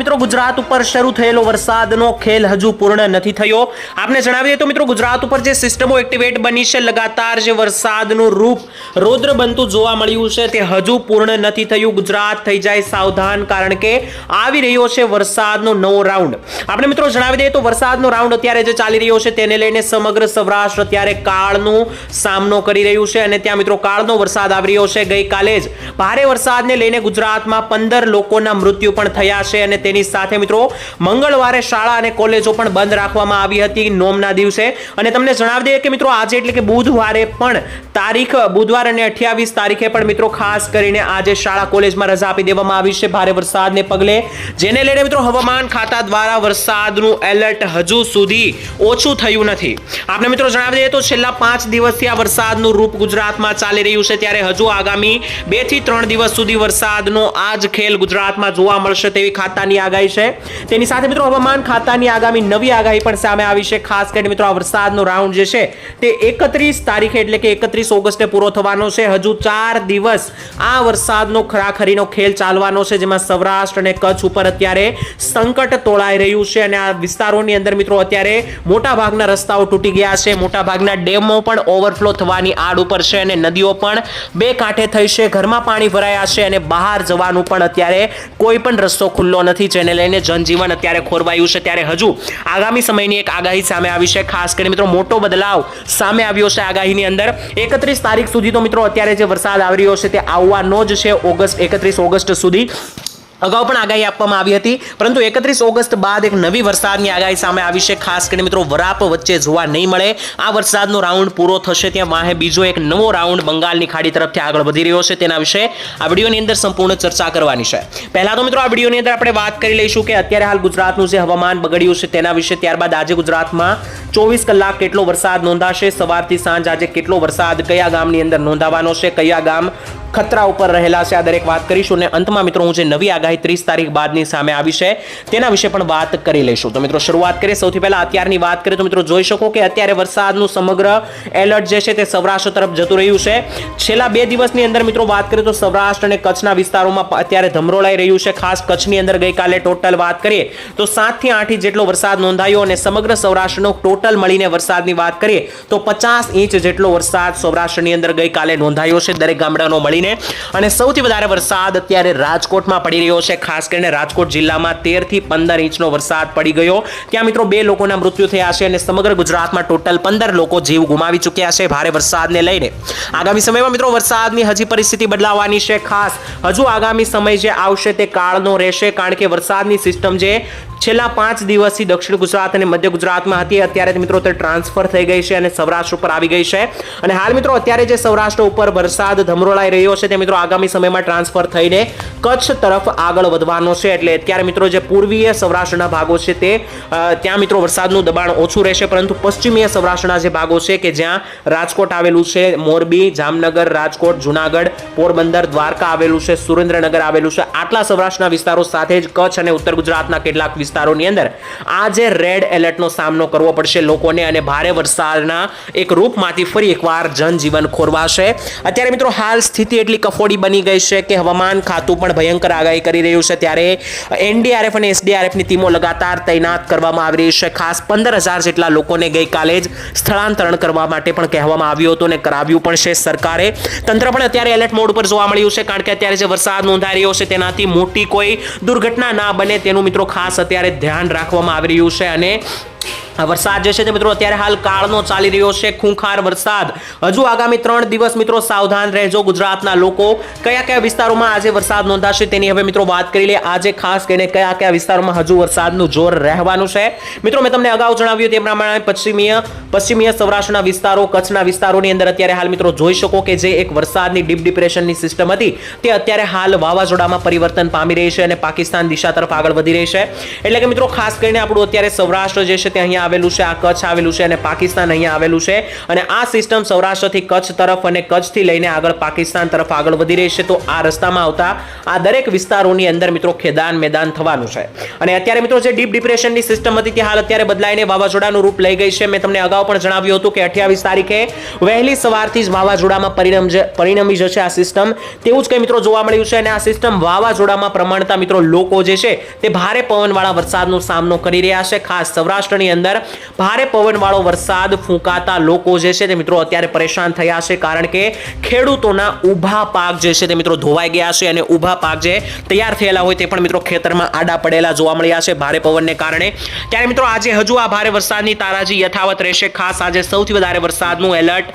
મિત્રો, ગુજરાત ઉપર શરૂ થયેલો વરસાદનો ખેલ હજુ પૂર્ણ નથી થયો. આપને જણાવી દઈએ તો મિત્રો, ગુજરાત ઉપર જે સિસ્ટમો એક્ટિવેટ બની છે, લગાતાર જે વરસાદનું રૂપ રૌદ્ર બનતું જોવા મળ્યું છે, તે હજુ પૂર્ણ નથી થયું. ગુજરાત થઈ જાય સાવધાન, કારણ કે આવી રહ્યો છે વરસાદનો નવો રાઉન્ડ. આપણે મિત્રો જણાવી દઈએ તો વરસાદનો રાઉન્ડ અત્યારે જે ચાલી રહ્યો છે, તેને લઈને સમગ્ર સૌરાષ્ટ્ર અત્યારે કાળનો સામનો કરી રહ્યું છે અને ત્યાં મિત્રો કાળનો વરસાદ આવી રહ્યો છે. ગઈકાલે જ ભારે વરસાદને લઈને ગુજરાતમાં પંદર લોકોના મૃત્યુ પણ થયા છે અને તેની સાથે મિત્રો મંગળવારે શાળા અને કોલેજો પણ બંધ રાખવામાં આવી હતી નોમના દિવસે. અને તમને જણાવી દઈએ કે મિત્રો આજે એટલે કે બુધવારે પણ તારીખ બુધવાર અને અઠ્યાવીસ તારીખે પણ મિત્રો ખાસ કરીને આજે શાળા કોલેજમાં રજા આપી દેવામાં આવી છે ભારે વરસાદને પગલે. જેને લઈને મિત્રો હવામાન ખાતા દ્વારા વરસાદનું એલર્ટ હજુ સુધી ઓછું થયું નથી. આપણે મિત્રો જણાવી દઈએ તો છેલ્લા પાંચ દિવસથી આ વરસાદનું રૂપ ગુજરાતમાં ચાલી રહ્યું છે. ત્યારે હજુ આગામી બેથી ત્રણ દિવસ સુધી વરસાદનો આ જ ખેલ ગુજરાતમાં જોવા મળશે તેવી ખાતાની આગાહી છે. તેની સાથે મિત્રો હવામાન ખાતાની આગામી નવી આગાહી પણ સામે આવી છે. ખાસ કરીને મિત્રો આ વરસાદનો રાઉન્ડ જે છે તે એકત્રીસ તારીખે એટલે કે એકત્રીસ ઓગસ્ટે પૂરો થવાનો છે. હજુ ચાર દિવસ આ વરસાદનો ખરાખરીનો ખેલ ચાલવાનો છે, જેમાં સૌરાષ્ટ્ર અને કચ્છ ઉપર અત્યારે સંકટ તોળાઈ રહ્યું છે અને આ વિસ્તારોની અંદર મિત્રો અત્યારે મોટા ભાગના રસ્તાઓ તૂટી ગયા છે. મોટા ભાગના ડેમો પણ ઓવરફ્લો થવાની આડ ઉપર છે અને નદીઓ પણ બે કાંઠે થઈ છે. ઘરમાં પાણી ભરાયા છે અને બહાર જવાનું પણ અત્યારે કોઈ પણ રસ્તો ખુલ્લો નથી. જેને લઈને જનજીવન અત્યારે ખોરવાયું છે ત્યારે હજુ આગામી સમયની એક આગાહી સામે આવી છે. ખાસ કરીને મિત્રો મોટો બદલાવ સામે આવ્યો છે આગાહીની અંદર. એકત્રીસ તારીખ સુધી તો મિત્રો અત્યારે જે વરસાદ આવી રહ્યો છે તે આવવાનો જ છે ઓગસ્ટ, એકત્રીસ ઓગસ્ટ સુધી. અગાઉ પણ આગાહી આપવામાં આવી હતી. પરંતુ એકત્રીસ ઓગસ્ટ બાદ એક નવી વરસાદની આગાહી સામે આવી છે. ખાસ કરીને મિત્રો, વરાપ વચ્ચે જોવા નહીં મળે. આ વરસાદનો રાઉન્ડ પૂરો થશે ત્યાં વાહે બીજો એક નવો રાઉન્ડ બંગાળની ખાડી તરફથી આગળ વધી રહ્યો છે તેના વિશે આ વિડીયોની અંદર સંપૂર્ણ ચર્ચા કરવાની છે. પહેલા તો મિત્રો, આ વિડીયોની અંદર આપણે વાત કરી લઈશું કે અત્યારે હાલ ગુજરાતનું જે હવામાન બગડ્યું છે તેના વિશે. ત્યારબાદ આજે ગુજરાતમાં ચોવીસ કલાક કેટલો વરસાદ નોંધાશે? સવારથી સાંજ આજે કેટલો વરસાદ કયા ગામની અંદર નોંધાવાનો છે? કયા ગામ ખતરા ઉપર રહેલા છે? આ દરેક વાત કરીશું અને અંતમાં મિત્રો, હું જે નવી આગાહી ત્રીસ તારીખ બાદની સામે આવી છે. તેના વિશે પણ વાત કરી લઈશું. તો મિત્રો, શરૂઆત કરીએ. સૌથી પહેલા અત્યારની વાત કરીએ તો મિત્રો, જોઈ શકો કે અત્યારે વરસાદનું સમગ્ર એલર્ટ જે છે તે સૌરાષ્ટ્ર તરફ જતું રહ્યું છે. છેલ્લા બે દિવસની અંદર મિત્રો, વાત કરીએ તો સૌરાષ્ટ્ર અને કચ્છના વિસ્તારોમાં અત્યારે ધમરોળાઈ રહ્યું છે. ખાસ કચ્છની અંદર ગઈકાલે ટોટલ વાત કરીએ તો સાતથી આઠ ઇંચ જેટલો વરસાદ નોંધાયો અને સમગ્ર સૌરાષ્ટ્રનો ટોટલ મળીને વરસાદની વાત કરીએ તો પચાસ ઇંચ જેટલો વરસાદ સૌરાષ્ટ્રની અંદર ગઈકાલે નોંધાયો છે દરેક ગામડાનો મળીને. અને સૌથી વધારે વરસાદ અત્યારે રાજકોટમાં પડી રહ્યો છે. ખાસ કરીને રાજકોટ જિલ્લામાં તેરથી પંદર ઇંચનો વરસાદ પડી ગયો. ત્યાં મિત્રો બે લોકોના મૃત્યુ થયા છે અને સમગ્ર ગુજરાતમાં ટોટલ પંદર લોકો જીવ ગુમાવી ચૂક્યા છે ભારે વરસાદને લઈને. આગામી સમયમાં મિત્રો વરસાદની હજી પરિસ્થિતિ બદલાવાની છે. ખાસ હજુ આગામી સમય જે આવશે તે કાળનો રહેશે, કારણ કે વરસાદની સિસ્ટમ જે છેલ્લા પાંચ દિવસથી દક્ષિણ ગુજરાત અને મધ્ય ગુજરાતમાં હતી. અત્યારે મિત્રો તે ટ્રાન્સફર થઈ ગઈ છે અને સૌરાષ્ટ્ર ઉપર આવી ગઈ છે. અને હાલ મિત્રો અત્યારે જે સૌરાષ્ટ્ર ઉપર વરસાદ ધમરોળાઈ રહ્યો છે તે મિત્રો આગામી સમયમાં ટ્રાન્સફર થઈને કચ્છ તરફ આગળ વધવાનો છે. એટલે અત્યારે મિત્રો જે પૂર્વીય સૌરાષ્ટ્રના ભાગો છે તે ત્યાં મિત્રો વરસાદનું દબાણ ઓછું રહેશે. પરંતુ પશ્ચિમીય સૌરાષ્ટ્રના જે ભાગો છે કે જ્યાં રાજકોટ આવેલું છે, મોરબી, જામનગર, રાજકોટ, જુનાગઢ, પોરબંદર, દ્વારકા આવેલું છે, સુરેન્દ્રનગર આવેલું છે. આટલા સૌરાષ્ટ્રના વિસ્તારો સાથે જ કચ્છ અને ઉત્તર ગુજરાતના કેટલાક વિસ્તારોની અંદર. આજે રેડ એલર્ટનો સામનો કરવો પડશે લોકોને અને ભારે વરસાદના એક રૂપમાંથી ફરી એકવાર જનજીવન ખોરવાશે. અત્યારે મિત્રો હાલ સ્થિતિ એટલી કફોડી બની ગઈ છે કે હવામાન ખાતું પણ ભયંકર આગાહી કરી રહ્યું છે. ત્યારે એનડીઆરએફ અને એસડીઆરએફની ટીમો લગાતાર તૈનાત કરવામાં આવી રહી છે. ખાસ પંદર હજાર જેટલા લોકોને ગઈકાલે જ સ્થળાંતરણ કરવા માટે પણ કહેવામાં આવ્યું હતું અને કરાવ્યું પણ છે સરકારે. તંત્ર પણ અત્યારે એલર્ટ મોડ ઉપર જોવા મળ્યું છે, કારણ કે અત્યારે જે વરસાદ નોંધાઈ રહ્યો છે તેનાથી મોટી કોઈ દુર્ઘટના ના બને તેનું મિત્રો ખાસ અત્યારે ધ્યાન રાખવામાં આવી રહ્યું છે અને વરસાદ જે છે તે મિત્રો અત્યારે હાલ કાળનો ચાલી રહ્યો છે, ખૂંખાર વરસાદ. હજુ આગામી ત્રણ દિવસ મિત્રો સાવધાન રહેજો. ગુજરાતના લોકો કયા કયા વિસ્તારોમાં આજે વરસાદ નોંધાશે તેની હવે મિત્રો વાત કરી લે. આજે ખાસ કરીને કયા કયા વિસ્તારોમાં હજુ વરસાદનું જોર રહેવાનું છે. મિત્રો મેં તમને અગાઉ જણાવ્યું તે પ્રમાણે પશ્ચિમીય પશ્ચિમીય સૌરાષ્ટ્રના વિસ્તારો, કચ્છના વિસ્તારોની અંદર અત્યારે હાલ મિત્રો જોઈ શકો કે જે એક વરસાદની ડીપ ડિપ્રેશનની સિસ્ટમ હતી, તે અત્યારે હાલ વાવાઝોડામાં પરિવર્તન પામી રહી છે અને પાકિસ્તાન દિશા તરફ આગળ વધી રહી છે. એટલે કે મિત્રો ખાસ કરીને આપણું અત્યારે સૌરાષ્ટ્ર જે છે તે અહીંયા આવેલું છે, આ કચ્છ આવેલું છે અને પાકિસ્તાન અહીંયા આવેલું છે. અને આ સિસ્ટમ સૌરાષ્ટ્રથી કચ્છ તરફ અને કચ્છથી લઈને આગળ પાકિસ્તાન તરફ આગળ વધી રહી છે. તો આ રસ્તામાં આવતા આ દરેક વિસ્તારોની અંદર મિત્રો ખેદાન મેદાન થવાનું છે. અને અત્યારે મિત્રો જે ડીપ ડિપ્રેશનની સિસ્ટમ હતી તે હાલ અત્યારે બદલાઈને વાવાઝોડાનું રૂપ લઈ ગઈ છે. મેં તમને અગાઉ પણ જણાવ્યું હતું કે અઠ્યાવીસ તારીખે વહેલી સવારથી જ વાવાઝોડામાં પરિણમ પરિણમી જશે આ સિસ્ટમ. તેવું જ કંઈ મિત્રો જોવા મળ્યું છે અને આ સિસ્ટમ વાવાઝોડામાં પ્રમાણતા મિત્રો લોકો જે છે તે ભારે પવનવાળા વરસાદનો સામનો કરી રહ્યા છે. ખાસ સૌરાષ્ટ્રની અંદર ભારે પવનવાળો વરસાદ ફૂંકાતા લોકો જે છે તે મિત્રો અત્યારે પરેશાન થયા છે કારણ કે ખેડૂતોના ઊભા પાક જે છે તે મિત્રો ધોવાઈ ગયા છે અને ઊભા પાક જે તૈયાર થયેલા હોય તે પણ મિત્રો ખેતરમાં આડા પડેલા જોવા મળ્યા છે ભારે પવનને કારણે. ત્યારે મિત્રો આજે હજુ આ ભારે વરસાદની તારાજી યથાવત રહેશે. ખાસ આજે સૌથી વધારે વરસાદનું એલર્ટ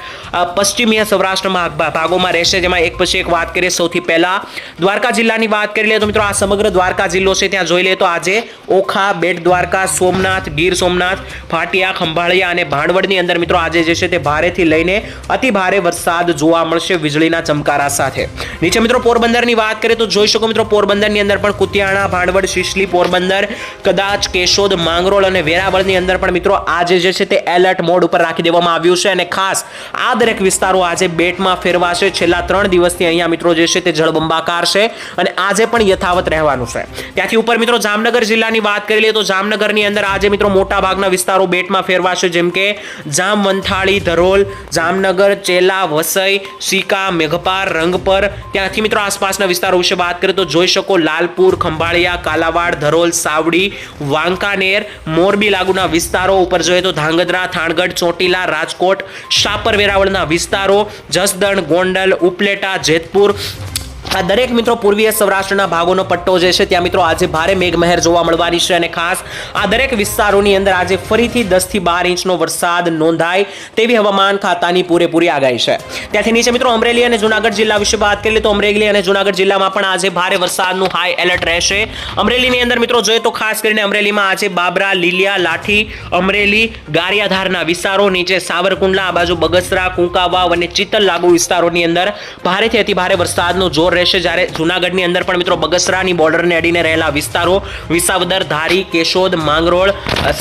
પશ્ચિમીય સૌરાષ્ટ્રમાં ભાગોમાં રહેશે. જેમાં એક પછી એક વાત કરીએ સૌથી પહેલા દ્વારકા જિલ્લાની વાત કરી લઈએ તો મિત્રો આ સમગ્ર દ્વારકા જિલ્લો છે ત્યાં જોઈ લઈએ તો આજે ઓખા, બેટ દ્વારકા, સોમનાથ, ગીર સોમનાથ ફાટિયા ખંભાળિયા અને ભાણવડની અંદર મિત્રો આજે જે છે તે ભારેથી લઈને અતિ ભારે વરસાદ જોવા મળશે વીજળીના ચમકારા સાથે. નીચે મિત્રો પોરબંદરની વાત કરીએ તો જોઈ શકો મિત્રો પોરબંદરની અંદર પણ કુતિયાણા, ભાણવડ, શિશલી પોરબંદર, કદાચ કેશોદ, માંગરોળ અને વેરાવળની અંદર પણ મિત્રો આજે જે છે તે એલર્ટ મોડ ઉપર રાખી દેવામાં આવ્યું છે અને ખાસ આ દરેક વિસ્તારો આજે બેટમાં ફેરવાશે. છેલ્લા ત્રણ દિવસથી અહીંયા મિત્રો જે છે તે જળબંબાકાર છે અને આજે પણ યથાવત રહેવાનું છે. ત્યાંથી ઉપર મિત્રો જામનગર જિલ્લાની વાત કરી લઈએ તો જામનગરની અંદર આજે મિત્રો મોટા ભાગના વિસ્તારો બેટમાં ફેરવાશે, જેમ કે જામ, વંથાળી, ધરોલ, જામનગર, ચેલા, વસઈ સિકા મેઘપાર, રંગપર. ત્યાંથી મિત્રો આસપાસના વિસ્તારો વિશે વાત કરીએ તો જોઈ શકો લાલપુર, ખંભાળિયા, કાલાવાડ, ધરોલ, સાવડી, વાંકાનેર, મોરબી લાગુના વિસ્તારો. ઉપર જોઈએ તો ધાંગધ્રા, થાણગઢ, ચોટીલા, રાજકોટ, શાપર વેરાવળના વિસ્તારો, જસદણ, ગોંડલ, ઉપલેટા, જેતપુર આ દરેક મિત્રો પૂર્વીય સૌરાષ્ટ્રના ભાગોનો પટ્ટો જે છે, ત્યાં મિત્રો આજે ભારે મેઘમહેર જોવા મળવાની છે અને ખાસ આ દરેક વિસ્તારોની અંદર આજે ફરીથી દસથી બાર ઇંચનો વરસાદ નોંધાય તેવી હવામાન ખાતાની પૂરેપૂરી આગાહી છે. ત્યાંથી નીચે મિત્રો અમરેલી અને જુનાગઢ જિલ્લા વિશે વાત કરીએ તો અમરેલી અને જુનાગઢ જિલ્લામાં પણ આજે ભારે વરસાદનું હાઈ એલર્ટ રહેશે. અમરેલીની અંદર મિત્રો જોઈએ તો ખાસ કરીને અમરેલીમાં આજે બાબરા, લીલિયા, લાઠી, અમરેલી, ગારિયાધારના વિસ્તારો, નીચે સાવરકુંડલા, આ બાજુ બગસરા, કુંકાવાવ અને ચિત્તલ લાગુ વિસ્તારોની અંદર ભારેથી અતિ ભારે વરસાદનું જોર રહેશે. જ્યારે જુનાગઢની અંદર પણ મિત્રો બગસરાની બોર્ડરને અડીને રહેલા વિસ્તારો વિસાવદર, ધારી, કેશોદ, માંગરોળ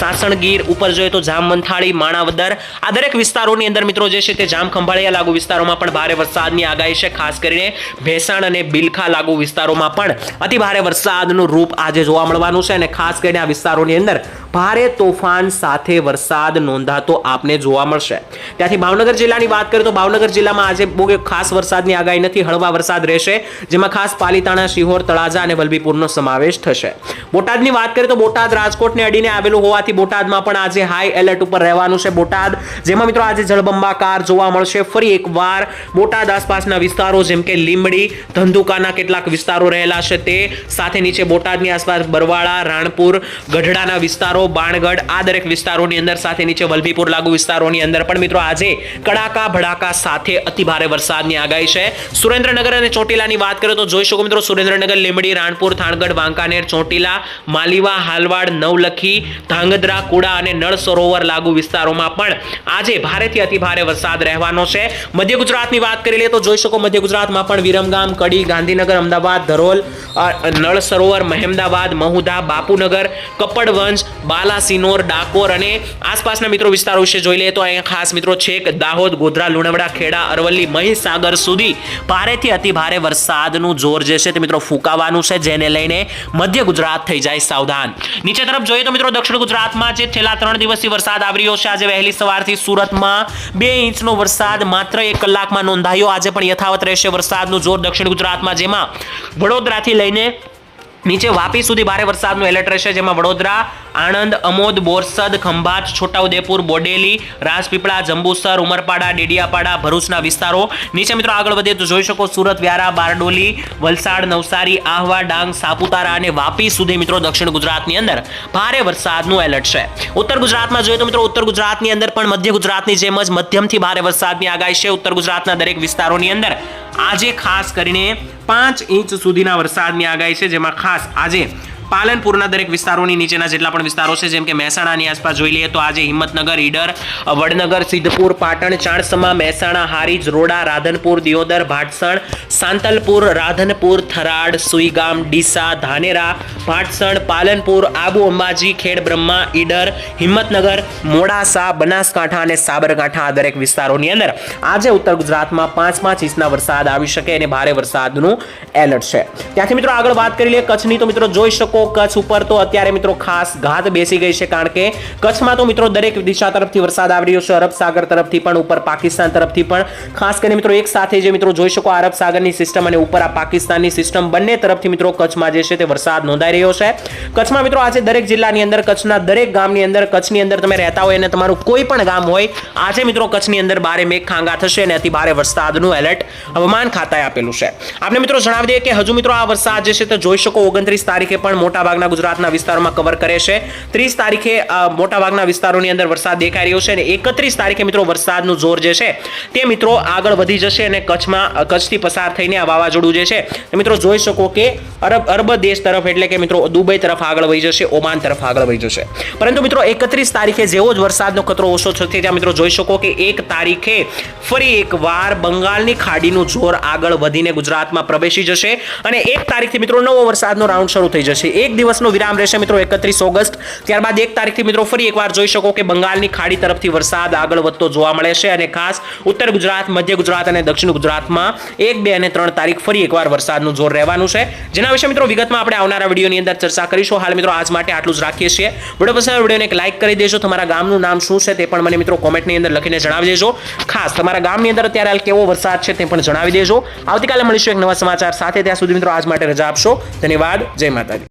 સાસણગીર ઉપર જોઈએ તો જામવંથાળી માણાવદર આ દરેક વિસ્તારોની અંદર મિત્રો જે છે તે જામ ખંભાળિયા લાગુ વિસ્તારોમાં પણ ભારે વરસાદની આગાહી છે, ખાસ કરીને ભેસાણ અને બિલખા લાગુ વિસ્તારોમાં પણ અતિ ભારે વરસાદનું રૂપ આજે જોવા મળવાનું છે અને ખાસ કરીને આ વિસ્તારોની અંદર ભારે તોફાન સાથે વરસાદ નોંધાતો આપને જોવા મળશે. ત્યાંથી ભાવનગર જિલ્લાની વાત કરીએ તો ભાવનગર જિલ્લામાં આજે બહુ ખાસ વરસાદની આગાહી નથી, હળવા વરસાદ રહેશે, જેમાં ખાસ પાલીતાણા, શિહોર, તળાજા અને વલભીપુરનો સમાવેશ થશે. બોટાદની વાત કરીએ તો બોટાદ રાજકોટને અડીને આવેલું હોવાથી બોટાદમાં પણ આજે હાઈ એલર્ટ ઉપર રહેવાનું છે બોટાદ, જેમાં મિત્રો આજે જળબંબાકાર જોવા મળશે. ફરી એકવાર બોટાદ આસપાસના વિસ્તારો જેમ કે લીંબડી, ધંધુકાના કેટલાક વિસ્તારો રહેલા છે તે. સાથે નીચે બોટાદની આસપાસ બરવાળા, રાણપુર, ગઢડાના વિસ્તારો બાણગઢ, આ દરેક વિસ્તારોની અંદર સાથે નીચે વલભીપુર લાગુ વિસ્તારોની અંદર પણ મિત્રો આજે કડાકા ભડાકા સાથે અતિભારે વરસાદની આગાહી છે. સુરેન્દ્રનગર અને ચોટીલાની વાત કરીએ તો જોઈ શકો મિત્રો સુરેન્દ્રનગર, લીંબડી, રાણપુર, થાણગઢ, વાંકાનેર, ચોટીલા, માલીવા, હાલવાડ, નવલખી, ધાંગધ્રા, કુડા અને નળ સરોવર લાગુ વિસ્તારોમાં પણ આજે ભારેથી અતિભારે વરસાદ રહેવાનો છે. મધ્ય ગુજરાતની વાત કરી લઈએ તો જોઈ શકો મધ્ય ગુજરાતમાં પણ વિરમગામ, કડી, ગાંધીનગર, અમદાવાદ, ધરોલ નળ સરોવર, મહેમદાવાદ, મહુધા, બાપુનગર, કપડવંજ બાલાસિનોર ડાકોર અને આસપાસના મિત્રો વિસ્તારો વિશે જોઈ લઈએ તો અહીંયા ખાસ મિત્રો છેક દાહોદ, ગોધરા, લુણાવડા, ખેડા, અરવલ્લી, મહીસાગર સુધી ભારેથી અતિ ભારે વરસાદનું જોર જે છે તે મિત્રો ફૂંકાવાનું છે, જેને લઈને મધ્ય ગુજરાત થઈ જાય સાવધાન. નીચે તરફ જોઈએ તો મિત્રો દક્ષિણ ગુજરાતમાં જે છેલ્લા ત્રણ દિવસથી વરસાદ આવી રહ્યો છે, આજે વહેલી સવારથી સુરતમાં બે ઇંચનો વરસાદ, માત્ર એક કલાકમાં નોંધાયો. આજે પણ યથાવત રહેશે વરસાદનું જોર દક્ષિણ ગુજરાતમાં, જેમાં વડોદરાથી લઈને નીચે વાપી સુધી ભારે વરસાદનું એલર્ટ રહેશે, જેમાં વડોદરા આણંદ, અમોદ, બોરસદ, ખંભાત, છોટાઉદેપુર, બોડેલી, રાજપીપળા, જંબુસર, ઉમરપાડા, ડેડિયાપાડા, ભરૂચના વિસ્તારો. નીચે મિત્રો આગળ વધીએ તો જોઈ શકો સુરત, વ્યારા, બારડોલી, વલસાડ, નવસારી, આહવા, ડાંગ, સાપુતારા અને વાપી સુધી મિત્રો દક્ષિણ ગુજરાતની અંદર ભારે વરસાદનું એલર્ટ છે. ઉત્તર ગુજરાતમાં જોઈએ તો મિત્રો ઉત્તર ગુજરાતની અંદર પણ મધ્ય ગુજરાતની જેમ જ મધ્યમથી ભારે વરસાદની આગાહી છે. ઉત્તર ગુજરાતના દરેક વિસ્તારોની અંદર આજે ખાસ કરીને પાંચ ઇંચ સુધીના વરસાદની આગાહી છે. જેમાં ખાસ આજે પાલનપુરના દરેક વિસ્તારોની નીચેના જેટલા પણ વિસ્તારો છે, જેમ કે મહેસાણાની આસપાસ જોઈ લઈએ તો આજે હિંમતનગર, ઈડર વડનગર, સિદ્ધપુર, પાટણ, ચાણસમા, મહેસાણા, હારીજ, રોડા, રાધનપુર, દિયોદર, ભાટસણ, સાંતલપુર, રાધનપુર, થરાડ, સુઈગામ, ડીસા, ધાનેરા, ભાટસણ, પાલનપુર, આબુ, અંબાજી, ખેડ, બ્રહ્મા, ઈડર, હિંમતનગર, મોડાસા, બનાસકાંઠા અને સાબરકાંઠા આ દરેક વિસ્તારોની અંદર. આજે ઉત્તર ગુજરાતમાં પાંચ પાંચ ઇંચના વરસાદ આવી શકે અને ભારે વરસાદનું એલર્ટ છે. ત્યાંથી મિત્રો આગળ વાત કરી લઈએ કચ્છની. તો મિત્રો જોઈ શકો કચ્છ ઉપર તો અત્યારે મિત્રો ખાસ ઘાત બેસી ગઈ છે કારણ કે કચ્છમાં તો મિત્રો દરેક દિશા તરફથી વરસાદ આવી રહ્યો છે. અરબ સાગર તરફથી પણ, ઉપર પાકિસ્તાન તરફથી પણ. ખાસ કરીને મિત્રો એક સાથે જે મિત્રો જોઈ શકો અરબ સાગરની સિસ્ટમ અને ઉપર આ પાકિસ્તાનની સિસ્ટમ બંને તરફથી મિત્રો કચ્છમાં જે છે તે વરસાદ નોંધાઈ રહ્યો છે. કચ્છમાં મિત્રો આજે દરેક જિલ્લાની અંદર, કચ્છના દરેક ગામની અંદર, કચ્છની અંદર તમે રહેતા હોય અને તમારું કોઈ પણ ગામ હોય, આજે મિત્રો કચ્છની અંદર બારે મેઘ ખાંગા થશે અને અતિ ભારે વરસાદનું એલર્ટ હવામાન ખાતાએ આપેલું છે. આપણે મિત્રો જણાવી દઈએ કે હજુ મિત્રો આ વરસાદ જે છે તે જોઈ શકો ઓગણત્રીસ તારીખે પણ મોટાભાગના ગુજરાતના વિસ્તારોમાં કવર કરે છે. ત્રીસ તારીખે મોટાભાગના વિસ્તારોની અંદર વરસાદ દેખાઈ રહ્યો છે અને એકત્રીસ તારીખે મિત્રો વરસાદનું જોર જે છે, તે મિત્રો આગળ વધી જશે અને કચ્છમાં કચ્છથી પસાર થઈને આ વાવાઝોડું જે છે તે મિત્રો જોઈ શકો કે અરબ અરબ દેશ તરફ એટલે કે મિત્રો દુબઈ તરફ આગળ વહી જશે, ઓમાન તરફ આગળ વહી જશે. પરંતુ મિત્રો એકત્રીસ તારીખે જેવો જ વરસાદનો ખતરો ઓછો થશે ત્યાં મિત્રો જોઈ શકો કે એક તારીખે ફરી એકવાર બંગાળની ખાડીનું જોર આગળ વધીને ગુજરાતમાં પ્રવેશી જશે અને એક તારીખથી મિત્રો નવો વરસાદનો રાઉન્ડ શરૂ થઈ જશે. એક દિવસનો વિરામ રહેશે મિત્રો એકત્રીસ ઓગસ્ટ. ત્યારબાદ એક તારીખથી મિત્રો ફરી એકવાર જોઈ શકો કે બંગાળની ખાડી તરફથી વરસાદ આગળ વધતો જોવા મળે છે અને ખાસ ઉત્તર ગુજરાત, મધ્ય ગુજરાત અને દક્ષિણ ગુજરાતમાં એક, બે અને ત્રણ તારીખ ફરી એકવાર વરસાદનું જોર રહેવાનું છે. જેના વિશે મિત્રો વિગતમાં આપણે આવનારા વિડીયોની અંદર ચર્ચા કરીશું. હાલ મિત્રો આજ માટે આટલું જ રાખીએ છીએ. વીડિયો પસંદ વિડીયોને એક લાઇક કરી દેજો. તમારા ગામનું નામ શું છે તે પણ મને મિત્રો કોમેન્ટની અંદર લખીને જણાવી દેજો. ખાસ તમારા ગામની અંદર અત્યારે હાલ કેવો વરસાદ છે તે પણ જણાવી દેજો. આવતીકાલે મળીશું એક નવા સમાચાર સાથે. ત્યાં સુધી મિત્રો આજ માટે રજા આપશો. ધન્યવાદ. જય માતાજી.